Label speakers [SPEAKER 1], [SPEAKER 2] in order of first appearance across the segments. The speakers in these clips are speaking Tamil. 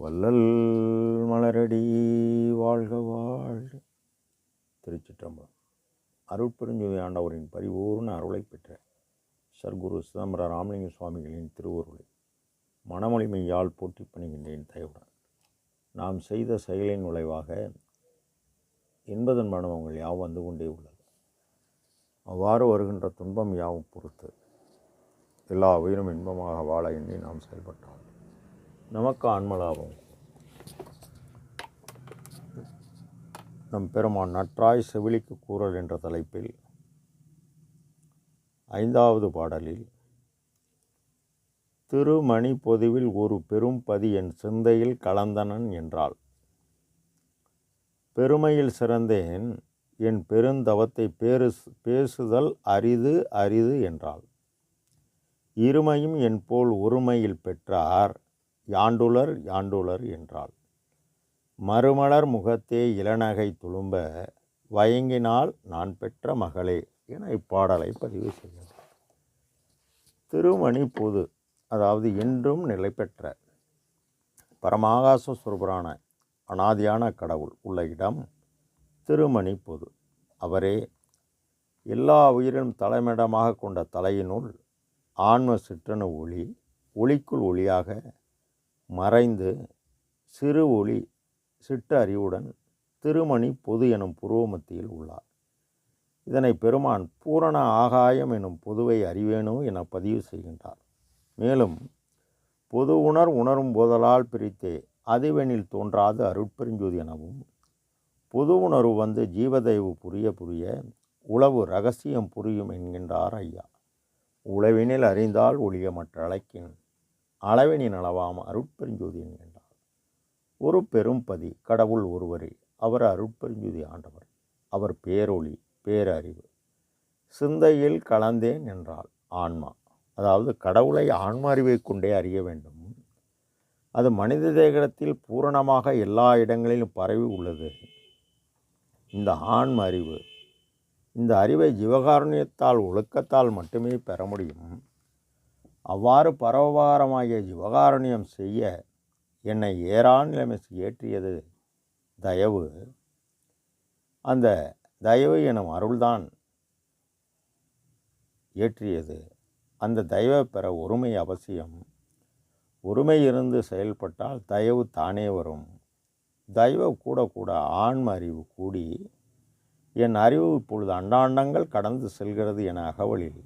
[SPEAKER 1] வள்ளல் மலரடி வாழ்க வாழ்க. திருச்சிற்றம்பலம். அருட்பெருஞ்சுவை ஆண்டவரின் பரிபூர்ண அருளை பெற்ற சர்க்குரு சிதம்பர ராமலிங்க சுவாமிகளின் திருவருளை. மனமொழிமையால் போட்டி பணிகின்றேன் தயவுடன். நாம் செய்த செயலின் விளைவாக என்பதன் மனவங்கள் யாவும் வந்து கொண்டே உள்ளது. அவ்வாறு வருகின்ற துன்பம் யாவும் பொறுத்து எல்லா உயிரும் இன்பமாக வாழ எண்ணி நாம் செயல்பட்டோம் நமக்கு ஆன்மலாபம். நம் பெருமான் நற்றாய் செவிலிக்கு கூறல் என்ற தலைப்பில் ஐந்தாவது பாடலில் திருமணி பொதுவில் ஒரு பெரும் பதி என் சிந்தையில் கலந்தனன் என்றாள். பெருமையில் சிறந்தேன் என் பெருந்தவத்தை பேரு பேசுதல் அரிது அரிது என்றாள். இருமையும் என் போல் ஒருமையில் பெற்றார் யாண்டுலர் யாண்டுலர் என்றாள். மறுமலர் முகத்தே இளநகை துளும்ப வயங்கினால் நான் பெற்ற மகளே என இப்பாடலை பதிவு செய்கிறது திருமணி பொது அதாவது என்றும் நிலை பெற்ற பரமாகாச சுரபுரான அனாதியான கடவுள் உள்ள இடம் திருமணி பொது. அவரே எல்லா உயிரினும் தலைமையிடமாக கொண்ட தலையினுள் ஆன்ம சிற்றணு ஒளி ஒளிக்குள் ஒளியாக மறைந்து சிறு ஒளி சிட்ட அறிவுடன் திருமணி பொது எனும் புருவ மத்தியில் உள்ளார். இதனை பெருமான் பூரண ஆகாயம் எனும் பொதுவை அறிவேணும் என பதிவு செய்கின்றார். மேலும் பொது உணர் உணரும் போதலால் பிரித்தே அதுவெனில் தோன்றாது அருட்பெருஞ்சோதி எனவும் பொது உணர்வு வந்து ஜீவதயவு புரிய புரிய உளவு ரகசியம் புரியும் என்கின்றார் ஐயா. உளவினில் அறிந்தால் ஒளிய மற்ற அழைக்கின் அளவினின் அளவாம் அருட்பெருஞ்சோதி என்றார் ஒரு பெரும்பதி கடவுள் ஒருவரே அவர் அருட்பெருஞ்சோதி ஆண்டவர். அவர் பேரொளி பேரறிவு. சிந்தையில் கலந்தேன் என்றால் ஆன்மா. அதாவது கடவுளை ஆன்ம அறிவை கொண்டே அறிய வேண்டும். அது மனித தேகத்தில் பூரணமாக எல்லா இடங்களிலும் பரவி உள்ளது. இந்த ஆன்ம அறிவு இந்த அறிவை ஜீவகாருண்யத்தால் ஒழுக்கத்தால் மட்டுமே பெற முடியும். அவ்வாறு பரோபகாரமாகிய ஜிவகாரண்யம் செய்ய என்னை ஏறான் நிலைமை ஏற்றியது தயவு. அந்த தயவு எனும் அருள்தான் ஏற்றியது. அந்த தயவை பெற ஒருமை அவசியம். ஒருமை இருந்து செயல்பட்டால் தயவு தானே வரும். தயவு கூட கூட ஆன்ம அறிவு கூடி என் அறிவு இப்பொழுது அண்டாண்டங்கள் கடந்து செல்கிறது என அகவலில்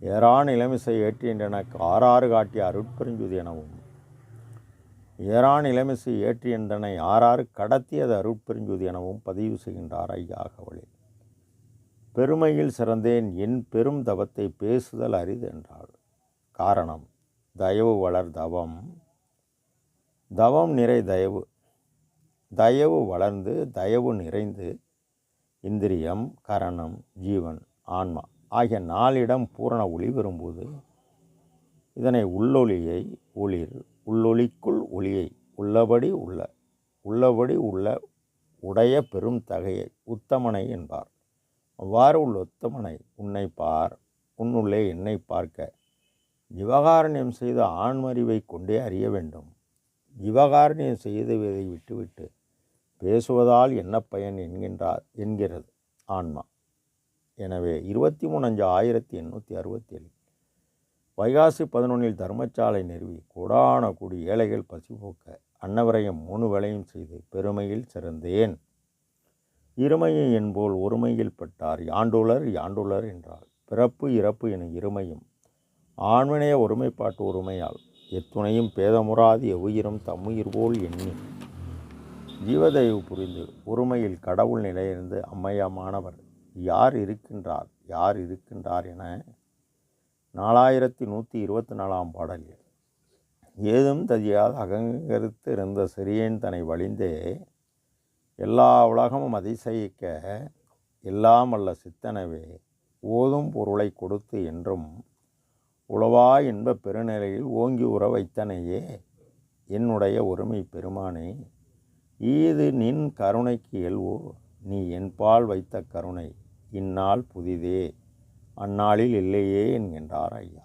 [SPEAKER 1] ஏறான் இளமிசை ஏற்றியென்றனக்கு ஆறாறு காட்டிய அருட்பெருஞ்சுதி எனவும். ஏறான் இளமிசை ஏற்றியன்றனை ஆறாறு கடத்தியது அருட்பெருஞ்சுதி எனவும் பதிவு செய்கின்றார் ஐயா பெருமையில் சிறந்தேன் என் பெரும் தவத்தை பேசுதல் அரிது என்றாள். காரணம் தயவு வளர் தவம். தவம் நிறை தயவு. தயவு வளர்ந்து தயவு நிறைந்து இந்திரியம் கரணம் ஜீவன் ஆன்மா. ஆகிய நாளிடம் பூரண ஒளி வரும்போது இதனை உள்ளொளியை ஒளிர் உள்ளொளிக்குள் ஒளியை உள்ளபடி உள்ள உள்ளபடி உள்ள உடைய பெரும் தகையை உத்தமனை என்பார். அவ்வாறு உள்ள உத்தமனை உன்னை பார் உன்னுள்ளே என்னை பார்க்க. விவகாரணியம் செய்த ஆண்மறிவை கொண்டே அறிய வேண்டும். விவகாரணியம் செய்ததை விட்டுவிட்டு பேசுவதால் என்ன பயன் என்கின்றார் என்கிறது ஆன்மா. எனவே இருபத்தி மூணு அஞ்சு ஆயிரத்தி எண்ணூற்றி அறுபத்தி ஏழு வைகாசி பதினொன்றில் தர்மசாலை நிறுவி கூடான கூடி ஏழைகள் பசிபோக்க அன்னவரையும் மூணு வேளையும் செய்து பெருமையில் சிறந்தேன். இருமையை என்போல் ஒருமையில் பட்டார் யாண்டுலர் யாண்டுலர் என்றார் பிறப்பு இறப்பு என இருமையும் ஆண்மனைய ஒருமைப்பாட்டு ஒருமையால் எத்துணையும் பேதமுறாது எவ்வுயிரும் தம்முயிர் போல் எண்ணி. ஜீவதயவு புரிந்து ஒருமையில் கடவுள் நிலையிருந்து அம்மையமானவர் யார் இருக்கின்றார்? யார் இருக்கின்றார் என நாலாயிரத்தி நூற்றி இருபத்தி நாலாம் பாடலில் ஏதும் ததியாத அகங்கரித்து இருந்த சிறியேன் தன்னை வழிந்தே எல்லா உலகமும் அதிசயிக்க எல்லாம் அல்ல சித்தனவே ஓதும் பொருளை கொடுத்து என்றும் உளவா என்ப பெருநிலையில் ஓங்கி உற வைத்தனையே என்னுடைய ஒருமை பெருமானே ஈது நின் கருணைக்கு எல்வோ நீ என்பால் வைத்த கருணை. இந்நாள் புதிதே. அந்நாளில் இல்லையே என்கின்றார் ஐயா.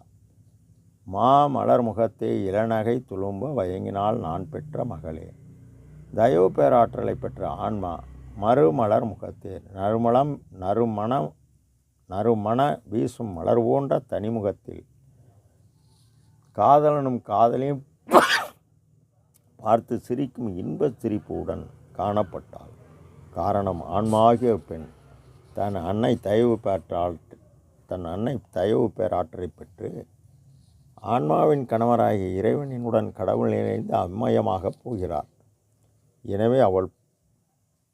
[SPEAKER 1] மா மலர் முகத்தை இளநகை துளும்ப வயங்கினால் நான் பெற்ற மகளே. தயவு பேராற்றலை பெற்ற ஆன்மா மறுமலர் முகத்தே. நறுமணம் நறுமணம் நறுமண வீசும் மலர் போன்ற தனிமுகத்தில். காதலனும் காதலையும் பார்த்து சிரிக்கும் இன்பச் சிரிப்புடன் காணப்பட்டாள். காரணம் ஆன்மாகிய பெண். தன் அன்னை தயவு பெற்றால் தன் அன்னை தயவு பேராற்றை பெற்று ஆன்மாவின் கணவராகிய இறைவனினுடன் கடவுள் இணைந்து அம்மயமாகப் போகிறார். எனவே அவள்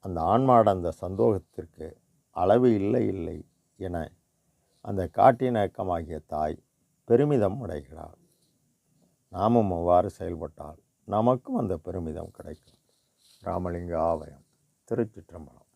[SPEAKER 1] அந்த ஆன்மாட அந்த சந்தோகத்திற்கு அளவு இல்லை இல்லை என அந்த காட்டினக்கமாகிய தாய் பெருமிதம் அடைகிறாள். நாமும் அவ்வாறு செயல்பட்டால் நமக்கும் அந்த பெருமிதம் கிடைக்கும். ராமலிங்க ஆவயம் திருச்சிற்றம்பலம்.